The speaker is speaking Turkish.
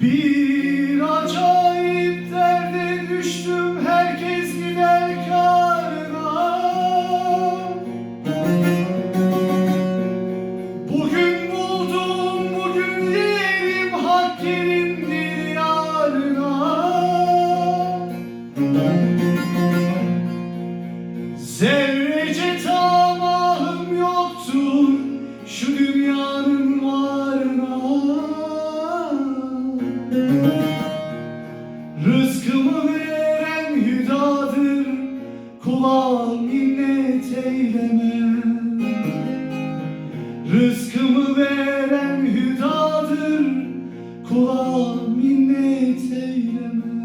Bir acayip derde düştüm her Allah'a minnet eyleme Rızkımı veren hüdadır. Kula minnet eyleme